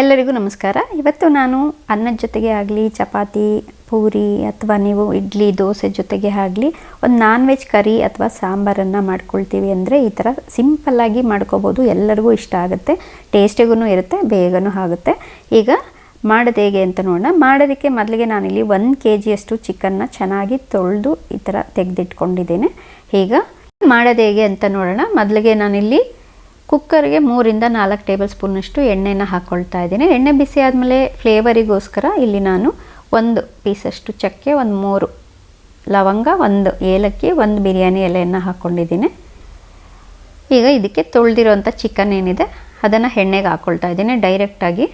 ಎಲ್ಲರಿಗೂ ನಮಸ್ಕಾರ. ಇವತ್ತು ನಾನು ಅನ್ನದ ಜೊತೆಗೆ ಆಗಲಿ, ಚಪಾತಿ, ಪೂರಿ ಅಥವಾ ನೀವು ಇಡ್ಲಿ, ದೋಸೆ ಜೊತೆಗೆ ಆಗಲಿ ಒಂದು ನಾನ್ ವೆಜ್ ಕರಿ ಅಥವಾ ಸಾಂಬಾರನ್ನು ಮಾಡ್ಕೊಳ್ತೀವಿ ಅಂದರೆ ಈ ಥರ ಸಿಂಪಲ್ಲಾಗಿ ಮಾಡ್ಕೋಬೋದು. ಎಲ್ಲರಿಗೂ ಇಷ್ಟ ಆಗುತ್ತೆ. ಟೇಸ್ಟಿಗೂ ಇರುತ್ತೆ, ಬೇಗನೂ ಆಗುತ್ತೆ. ಈಗ ಮಾಡೋದು ಹೇಗೆ ಅಂತ ನೋಡೋಣ. ಮಾಡೋದಕ್ಕೆ ಮೊದಲಿಗೆ ನಾನಿಲ್ಲಿ ಒಂದು ಕೆ ಜಿಯಷ್ಟು ಚಿಕನ್ನ ಚೆನ್ನಾಗಿ ತೊಳೆದು ಈ ಥರ ತೆಗೆದಿಟ್ಕೊಂಡಿದ್ದೇನೆ. ಈಗ ಮಾಡೋದು ಹೇಗೆ ಅಂತ ನೋಡೋಣ. ಮೊದಲಿಗೆ ನಾನಿಲ್ಲಿ ಕುಕ್ಕರ್ಗೆ ಮೂರಿಂದ ನಾಲ್ಕು ಟೇಬಲ್ ಸ್ಪೂನಷ್ಟು ಎಣ್ಣೆನ ಹಾಕ್ಕೊಳ್ತಾ ಇದ್ದೀನಿ. ಎಣ್ಣೆ ಬಿಸಿ ಆದಮೇಲೆ ಫ್ಲೇವರಿಗೋಸ್ಕರ ಇಲ್ಲಿ ನಾನು ಒಂದು ಪೀಸಷ್ಟು ಚಕ್ಕೆ, ಒಂದು ಮೂರು ಲವಂಗ, ಒಂದು ಏಲಕ್ಕಿ, ಒಂದು ಬಿರಿಯಾನಿ ಎಲೆಯನ್ನು ಹಾಕ್ಕೊಂಡಿದ್ದೀನಿ ಈಗ ಇದಕ್ಕೆ ತೊಳೆದಿರೋಂಥ ಚಿಕನ್ ಏನಿದೆ, ಅದನ್ನು ಎಣ್ಣೆಗೆ ಹಾಕ್ಕೊಳ್ತಾ ಇದ್ದೀನಿ ಡೈರೆಕ್ಟಾಗಿ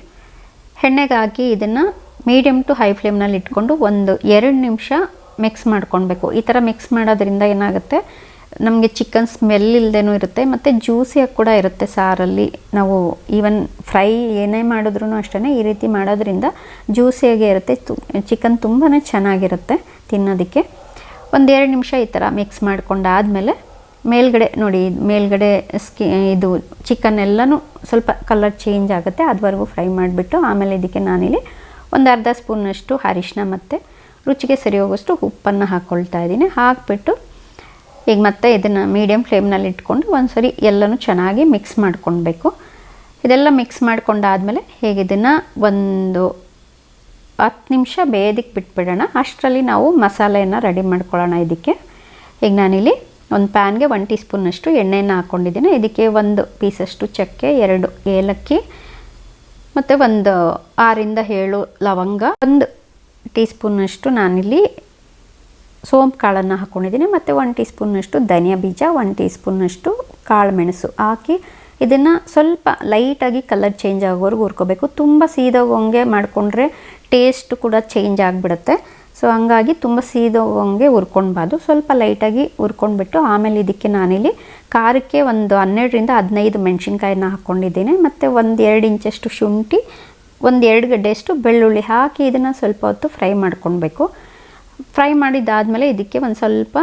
ಎಣ್ಣೆಗೆ ಹಾಕಿ ಇದನ್ನು ಮೀಡಿಯಮ್ ಟು ಹೈ ಫ್ಲೇಮ್ನಲ್ಲಿ ಇಟ್ಕೊಂಡು ಒಂದು ಎರಡು ನಿಮಿಷ ಮಿಕ್ಸ್ ಮಾಡ್ಕೊಳ್ಬೇಕು. ಈ ಥರ ಮಿಕ್ಸ್ ಮಾಡೋದ್ರಿಂದ ಏನಾಗುತ್ತೆ ನಮಗೆ ಚಿಕನ್ ಸ್ಮೆಲ್ ಇಲ್ಲದೇನೂ ಇರುತ್ತೆ, ಮತ್ತು ಜ್ಯೂಸಿಯಾಗಿ ಕೂಡ ಇರುತ್ತೆ ಸಾರಲ್ಲಿ. ನಾವು ಈವನ್ ಫ್ರೈ ಏನೇ ಮಾಡಿದ್ರೂ ಅಷ್ಟೇ ಈ ರೀತಿ ಮಾಡೋದ್ರಿಂದ ಜ್ಯೂಸಿಯಾಗೇ ಇರುತ್ತೆ ಚಿಕನ್ ತುಂಬಾ ಚೆನ್ನಾಗಿರುತ್ತೆ ತಿನ್ನೋದಕ್ಕೆ. ಒಂದೆರಡು ನಿಮಿಷ ಈ ಥರ ಮಿಕ್ಸ್ ಮಾಡ್ಕೊಂಡಾದಮೇಲೆ ಮೇಲ್ಗಡೆ ನೋಡಿ, ಮೇಲ್ಗಡೆ ಸ್ಕಿ ಇದು ಚಿಕನ್ ಎಲ್ಲನೂ ಸ್ವಲ್ಪ ಕಲರ್ ಚೇಂಜ್ ಆಗುತ್ತೆ, ಅದುವರೆಗೂ ಫ್ರೈ ಮಾಡಿಬಿಟ್ಟು ಆಮೇಲೆ ಇದಕ್ಕೆ ನಾನಿಲ್ಲಿ ಒಂದು ಅರ್ಧ ಸ್ಪೂನಷ್ಟು ಅರಿಶಿನ ಮತ್ತು ರುಚಿಗೆ ಸರಿ ಹೋಗೋಷ್ಟು ಉಪ್ಪನ್ನು ಹಾಕ್ಕೊಳ್ತಾ ಇದ್ದೀನಿ. ಹಾಕಿಬಿಟ್ಟು ಈಗ ಮತ್ತೆ ಇದನ್ನು ಮೀಡಿಯಮ್ ಫ್ಲೇಮ್ನಲ್ಲಿ ಇಟ್ಕೊಂಡು ಒಂದು ಸರಿ ಎಲ್ಲನೂ ಚೆನ್ನಾಗಿ ಮಿಕ್ಸ್ ಮಾಡ್ಕೊಳ್ಬೇಕು. ಇದೆಲ್ಲ ಮಿಕ್ಸ್ ಮಾಡ್ಕೊಂಡಾದಮೇಲೆ ಹೇಗೆ ಇದನ್ನು ಒಂದು ಹತ್ತು ನಿಮಿಷ ಬೇಯೋದಕ್ಕೆ ಬಿಟ್ಬಿಡೋಣ. ಅಷ್ಟರಲ್ಲಿ ನಾವು ಮಸಾಲೆಯನ್ನು ರೆಡಿ ಮಾಡ್ಕೊಳ್ಳೋಣ ಇದಕ್ಕೆ. ಈಗ ನಾನಿಲ್ಲಿ ಒಂದು ಪ್ಯಾನ್ಗೆ ಒನ್ ಟೀ ಸ್ಪೂನಷ್ಟು ಎಣ್ಣೆಯನ್ನು ಹಾಕ್ಕೊಂಡಿದ್ದೀನಿ ಇದಕ್ಕೆ ಒಂದು ಪೀಸಷ್ಟು ಚಕ್ಕೆ, ಎರಡು ಏಲಕ್ಕಿ, ಮತ್ತು ಒಂದು ಆರಿಂದ ಏಳು ಲವಂಗ, ಒಂದು ಟೀ ಸ್ಪೂನಷ್ಟು ನಾನಿಲ್ಲಿ ಸೋಂಪು ಕಾಳನ್ನು ಹಾಕ್ಕೊಂಡಿದ್ದೀನಿ ಮತ್ತು ಒನ್ ಟೀ ಸ್ಪೂನ್ನಷ್ಟು ಧನಿಯಾ ಬೀಜ ಒನ್ ಟೀ ಸ್ಪೂನಷ್ಟು ಕಾಳು ಮೆಣಸು ಹಾಕಿ ಇದನ್ನು ಸ್ವಲ್ಪ ಲೈಟಾಗಿ ಕಲರ್ ಚೇಂಜ್ ಆಗೋವರೆಗೂ ಹುರ್ಕೋಬೇಕು. ತುಂಬ ಸೀದೋಗಂಗೆ ಮಾಡಿಕೊಂಡ್ರೆ ಟೇಸ್ಟ್ ಕೂಡ ಚೇಂಜ್ ಆಗಿಬಿಡುತ್ತೆ. ಸೊ ಹಂಗಾಗಿ ತುಂಬ ಸೀದೋಗಂಗೆ ಹುರ್ಕೊಳ್ಬಾರ್ದು. ಸ್ವಲ್ಪ ಲೈಟಾಗಿ ಹುರ್ಕೊಂಡ್ಬಿಟ್ಟು ಆಮೇಲೆ ಇದಕ್ಕೆ ನಾನಿಲ್ಲಿ ಖಾರಕ್ಕೆ ಒಂದು ಹನ್ನೆರಡರಿಂದ ಹದಿನೈದು ಮೆಣಸಿನ್ಕಾಯಿನ ಹಾಕ್ಕೊಂಡಿದ್ದೀನಿ ಮತ್ತು ಒಂದು ಎರಡು ಇಂಚಷ್ಟು ಶುಂಠಿ, ಒಂದು ಎರಡು ಗಡ್ಡೆಯಷ್ಟು ಬೆಳ್ಳುಳ್ಳಿ ಹಾಕಿ ಇದನ್ನು ಸ್ವಲ್ಪ ಹೊತ್ತು ಫ್ರೈ ಮಾಡ್ಕೊಳ್ಬೇಕು. ಫ್ರೈ ಮಾಡಿದ್ದಾದಮೇಲೆ ಇದಕ್ಕೆ ಒಂದು ಸ್ವಲ್ಪ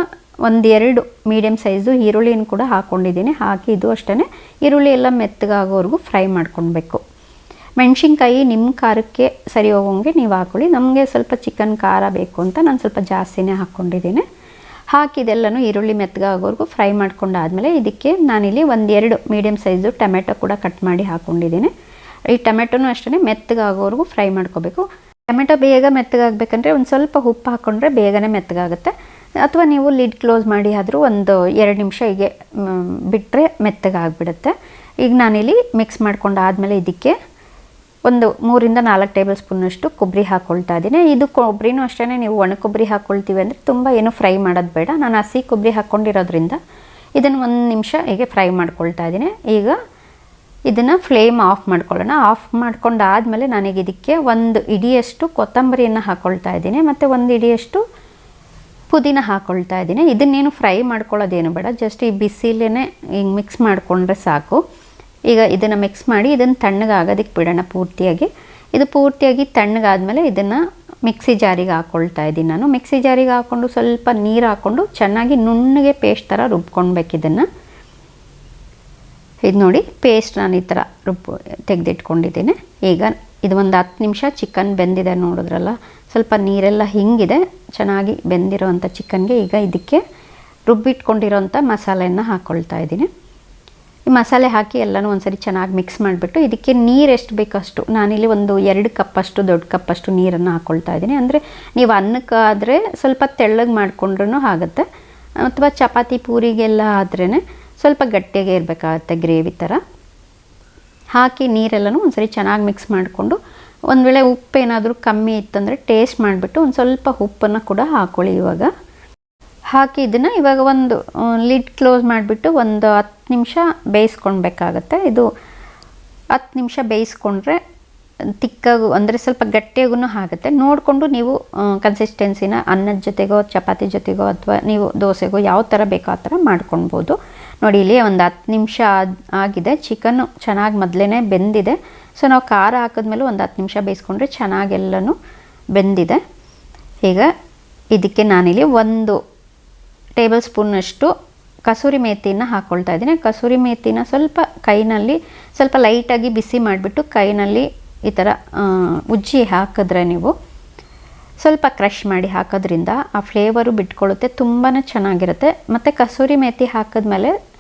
ಒಂದೆರಡು ಮೀಡಿಯಮ್ ಸೈಜು ಈರುಳ್ಳಿಯನ್ನು ಕೂಡ ಹಾಕ್ಕೊಂಡಿದ್ದೀನಿ ಹಾಕಿ ಇದು ಅಷ್ಟೇ ಈರುಳ್ಳಿ ಎಲ್ಲ ಮೆತ್ತಗಾಗೋವರೆಗೂ ಫ್ರೈ ಮಾಡ್ಕೊಳ್ಬೇಕು. ಮೆಣಸಿನ್ಕಾಯಿ ನಿಮ್ಮ ಖಾರಕ್ಕೆ ಸರಿ ಹೋಗೋಂಗೆ ನೀವು ಹಾಕ್ಕೊಳ್ಳಿ ನಮಗೆ ಸ್ವಲ್ಪ ಚಿಕನ್ ಖಾರ ಬೇಕು ಅಂತ ನಾನು ಸ್ವಲ್ಪ ಜಾಸ್ತಿನೇ ಹಾಕ್ಕೊಂಡಿದ್ದೀನಿ ಹಾಕಿ ಇದೆಲ್ಲನೂ ಈರುಳ್ಳಿ ಮೆತ್ತಗಾಗೋವರೆಗೂ ಫ್ರೈ ಮಾಡ್ಕೊಂಡಾದಮೇಲೆ ಇದಕ್ಕೆ ನಾನಿಲ್ಲಿ ಒಂದೆರಡು ಮೀಡಿಯಮ್ ಸೈಜು ಟೊಮೆಟೊ ಕೂಡ ಕಟ್ ಮಾಡಿ ಹಾಕ್ಕೊಂಡಿದ್ದೀನಿ ಈ ಟೊಮೆಟೊನೂ ಅಷ್ಟೇ ಮೆತ್ತಗಾಗೋವರೆಗೂ ಫ್ರೈ ಮಾಡ್ಕೋಬೇಕು ಟೊಮೆಟೊ ಬೇಗ ಮೆತ್ತಗಾಗಬೇಕಂದ್ರೆ ಒಂದು ಸ್ವಲ್ಪ ಉಪ್ಪು ಹಾಕ್ಕೊಂಡ್ರೆ ಬೇಗನೆ ಮೆತ್ತಗಾಗುತ್ತೆ. ಅಥವಾ ನೀವು ಲಿಡ್ ಕ್ಲೋಸ್ ಮಾಡಿ ಆದರೂ ಒಂದು ಎರಡು ನಿಮಿಷ ಹೀಗೆ ಬಿಟ್ಟರೆ ಮೆತ್ತಗಾಗ್ಬಿಡುತ್ತೆ. ಈಗ ನಾನಿಲ್ಲಿ ಮಿಕ್ಸ್ ಮಾಡ್ಕೊಂಡು ಆದಮೇಲೆ ಇದಕ್ಕೆ ಒಂದು ಮೂರಿಂದ ನಾಲ್ಕು ಟೇಬಲ್ ಸ್ಪೂನಷ್ಟು ಕೊಬ್ಬರಿ ಹಾಕ್ಕೊಳ್ತಾ ಇದ್ದೀನಿ. ಇದು ಕೊಬ್ಬರಿನೂ ಅಷ್ಟೇ ನೀವು ಒಣ ಕೊಬ್ಬರಿ ಹಾಕ್ಕೊಳ್ತೀವಿ ಅಂದರೆ ತುಂಬ ಏನು ಫ್ರೈ ಮಾಡೋದು ಬೇಡ. ನಾನು ಹಸಿ ಕೊಬ್ಬರಿ ಹಾಕ್ಕೊಂಡಿರೋದ್ರಿಂದ ಇದನ್ನು ಒಂದು ನಿಮಿಷ ಹೀಗೆ ಫ್ರೈ ಮಾಡ್ಕೊಳ್ತಾ ಇದ್ದೀನಿ. ಈಗ ಇದನ್ನು ಫ್ಲೇಮ್ ಆಫ್ ಮಾಡ್ಕೊಳ್ಳೋಣ. ಆಫ್ ಮಾಡ್ಕೊಂಡಾದಮೇಲೆ ನನಗೆ ಇದಕ್ಕೆ ಒಂದು ಇಡಿಯಷ್ಟು ಕೊತ್ತಂಬರಿಯನ್ನು ಹಾಕ್ಕೊಳ್ತಾ ಇದ್ದೀನಿ. ಮತ್ತು ಒಂದು ಇಡಿಯಷ್ಟು ಪುದೀನ ಹಾಕ್ಕೊಳ್ತಾ ಇದ್ದೀನಿ. ಇದನ್ನೇನು ಫ್ರೈ ಮಾಡ್ಕೊಳ್ಳೋದೇನು ಬೇಡ. ಜಸ್ಟ್ ಈ ಬಿಸಿಲೇ ಹಿಂಗೆ ಮಿಕ್ಸ್ ಮಾಡಿಕೊಂಡ್ರೆ ಸಾಕು. ಈಗ ಇದನ್ನು ಮಿಕ್ಸ್ ಮಾಡಿ ಇದನ್ನು ತಣ್ಣಗಾಗೋದಕ್ಕೆ ಬಿಡೋಣ ಪೂರ್ತಿಯಾಗಿ. ಇದು ಪೂರ್ತಿಯಾಗಿ ತಣ್ಣಗಾದಮೇಲೆ ಇದನ್ನು ಮಿಕ್ಸಿ ಜಾರಿಗೆ ಹಾಕ್ಕೊಳ್ತಾ ಇದ್ದೀನಿ ನಾನು. ಮಿಕ್ಸಿ ಜಾರಿಗೆ ಹಾಕ್ಕೊಂಡು ಸ್ವಲ್ಪ ನೀರು ಹಾಕ್ಕೊಂಡು ಚೆನ್ನಾಗಿ ನುಣ್ಣಗೆ ಪೇಸ್ಟ್ ಥರ ರುಬ್ಕೊಳ್ಬೇಕು ಇದನ್ನು. ಇದು ನೋಡಿ ಪೇಸ್ಟ್ ನಾನು ಈ ಥರ ರುಬ್ಬ ತೆಗೆದಿಟ್ಕೊಂಡಿದ್ದೀನಿ. ಈಗ ಇದು ಒಂದು ಹತ್ತು ನಿಮಿಷ ಚಿಕನ್ ಬೆಂದಿದೆ ನೋಡಿದ್ರಲ್ಲ, ಸ್ವಲ್ಪ ನೀರೆಲ್ಲ ಹಿಂಗಿದೆ, ಚೆನ್ನಾಗಿ ಬೆಂದಿರೋವಂಥ ಚಿಕನ್ಗೆ ಈಗ ಇದಕ್ಕೆ ರುಬ್ಬಿಟ್ಕೊಂಡಿರೋಂಥ ಮಸಾಲೆಯನ್ನು ಹಾಕ್ಕೊಳ್ತಾ ಇದ್ದೀನಿ. ಈ ಮಸಾಲೆ ಹಾಕಿ ಎಲ್ಲನೂ ಒಂದ್ಸರಿ ಚೆನ್ನಾಗಿ ಮಿಕ್ಸ್ ಮಾಡಿಬಿಟ್ಟು ಇದಕ್ಕೆ ನೀರು ಎಷ್ಟು ಬೇಕಷ್ಟು, ನಾನಿಲ್ಲಿ ಒಂದು ಎರಡು ಕಪ್ಪಷ್ಟು ದೊಡ್ಡ ಕಪ್ಪಷ್ಟು ನೀರನ್ನು ಹಾಕ್ಕೊಳ್ತಾ ಇದ್ದೀನಿ. ಅಂದರೆ ನೀವು ಅನ್ನಕ್ಕಾದರೆ ಸ್ವಲ್ಪ ತೆಳ್ಳಗೆ ಮಾಡಿಕೊಂಡ್ರೂ ಆಗುತ್ತೆ. ಅಥವಾ ಚಪಾತಿ ಪೂರಿಗೆಲ್ಲ ಆದ್ರೇ ಸ್ವಲ್ಪ ಗಟ್ಟಿಯಾಗೆ ಇರಬೇಕಾಗತ್ತೆ ಗ್ರೇವಿ ಥರ. ಹಾಕಿ ನೀರೆಲ್ಲನೂ ಒಂದ್ಸರಿ ಚೆನ್ನಾಗಿ ಮಿಕ್ಸ್ ಮಾಡಿಕೊಂಡು ಒಂದು ವೇಳೆ ಉಪ್ಪು ಏನಾದರೂ ಕಮ್ಮಿ ಇತ್ತಂದರೆ ಟೇಸ್ಟ್ ಮಾಡಿಬಿಟ್ಟು ಒಂದು ಸ್ವಲ್ಪ ಉಪ್ಪನ್ನು ಕೂಡ ಹಾಕ್ಕೊಳ್ಳಿ ಇವಾಗ. ಹಾಕಿ ಇದನ್ನು ಇವಾಗ ಒಂದು ಲಿಡ್ ಕ್ಲೋಸ್ ಮಾಡಿಬಿಟ್ಟು ಒಂದು ಹತ್ತು ನಿಮಿಷ ಬೇಯಿಸ್ಕೊಳ್ಬೇಕಾಗತ್ತೆ. ಇದು ಹತ್ತು ನಿಮಿಷ ಬೇಯಿಸ್ಕೊಂಡ್ರೆ ತಿಕ್ಕಾಗು, ಅಂದರೆ ಸ್ವಲ್ಪ ಗಟ್ಟಿಯಾಗೂ ಆಗುತ್ತೆ. ನೋಡಿಕೊಂಡು ನೀವು ಕನ್ಸಿಸ್ಟೆನ್ಸಿನ ಅನ್ನದ ಜೊತೆಗೋ, ಚಪಾತಿ ಜೊತೆಗೋ, ಅಥವಾ ನೀವು ದೋಸೆಗೋ ಯಾವ ಥರ ಬೇಕೋ ಆ ಥರ ಮಾಡ್ಕೊಳ್ಬೋದು. ನೋಡಿ ಇಲ್ಲಿ ಒಂದು ಹತ್ತು ನಿಮಿಷ ಆಗಿದೆ. ಚಿಕನ್ನು ಚೆನ್ನಾಗಿ ಮೊದಲೇ ಬೆಂದಿದೆ. ಸೊ, ನಾವು ಖಾರ ಹಾಕಿದ್ಮೇಲೆ ಒಂದು ಹತ್ತು ನಿಮಿಷ ಬೇಯಿಸ್ಕೊಂಡ್ರೆ ಚೆನ್ನಾಗೆಲ್ಲನೂ ಬೆಂದಿದೆ. ಈಗ ಇದಕ್ಕೆ ನಾನಿಲ್ಲಿ ಒಂದು ಟೇಬಲ್ ಸ್ಪೂನಷ್ಟು ಕಸೂರಿ ಮೇಥಿನ ಹಾಕ್ಕೊಳ್ತಾ ಇದ್ದೀನಿ. ಕಸೂರಿ ಮೇಥಿನ ಸ್ವಲ್ಪ ಕೈನಲ್ಲಿ, ಸ್ವಲ್ಪ ಲೈಟಾಗಿ ಬಿಸಿ ಮಾಡಿಬಿಟ್ಟು ಕೈನಲ್ಲಿ ಈ ಥರ ಉಜ್ಜಿ ಹಾಕಿದ್ರೆ ನೀವು ಸ್ವಲ್ಪ ಕ್ರಷ್ ಮಾಡಿ ಹಾಕೋದ್ರಿಂದ ಆ ಫ್ಲೇವರು ಬಿಟ್ಕೊಳ್ಳುತ್ತೆ ತುಂಬಾ ಚೆನ್ನಾಗಿರುತ್ತೆ. ಮತ್ತು ಕಸೂರಿ ಮೇಥಿ ಹಾಕಿದ್ಮೇಲೆ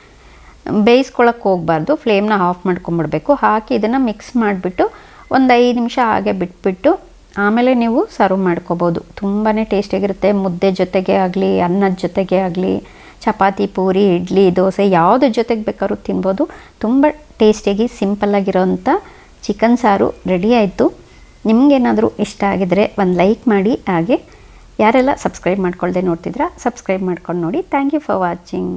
ಬೇಯಿಸ್ಕೊಳಕ್ಕೆ ಹೋಗಬಾರ್ದು ಫ್ಲೇಮ್ನ ಆಫ್ ಮಾಡ್ಕೊಂಬಿಡ್ಬೇಕು. ಹಾಕಿ ಇದನ್ನು ಮಿಕ್ಸ್ ಮಾಡಿಬಿಟ್ಟು ಒಂದು ಐದು ನಿಮಿಷ ಹಾಗೆ ಬಿಟ್ಬಿಟ್ಟು ಆಮೇಲೆ ನೀವು ಸರ್ವ್ ಮಾಡ್ಕೋಬೋದು. ತುಂಬಾ ಟೇಸ್ಟಿಯಾಗಿರುತ್ತೆ ಮುದ್ದೆ ಜೊತೆಗೆ ಆಗಲಿ ಅನ್ನದ ಜೊತೆಗೆ ಆಗಲಿ, ಚಪಾತಿ, ಪೂರಿ, ಇಡ್ಲಿ, ದೋಸೆ ಯಾವುದ್ರ ಜೊತೆಗೆ ಬೇಕಾದ್ರೂ ತಿನ್ಬೋದು. ತುಂಬ ಟೇಸ್ಟಿಯಾಗಿ ಸಿಂಪಲ್ಲಾಗಿರೋಂಥ ಚಿಕನ್ ಸಾರು ರೆಡಿ ಆಯಿತು. ನಿಮಗೇನಾದರೂ ಇಷ್ಟ ಆಗಿದರೆ ಒಂದು ಲೈಕ್ ಮಾಡಿ, ಹಾಗೆ ಯಾರೆಲ್ಲ ಸಬ್ಸ್ಕ್ರೈಬ್ ಮಾಡ್ಕೊಳ್ಳದೆ ನೋಡ್ತಿದ್ರಾ ಸಬ್ಸ್ಕ್ರೈಬ್ ಮಾಡ್ಕೊಂಡು ನೋಡಿ. Thank you for watching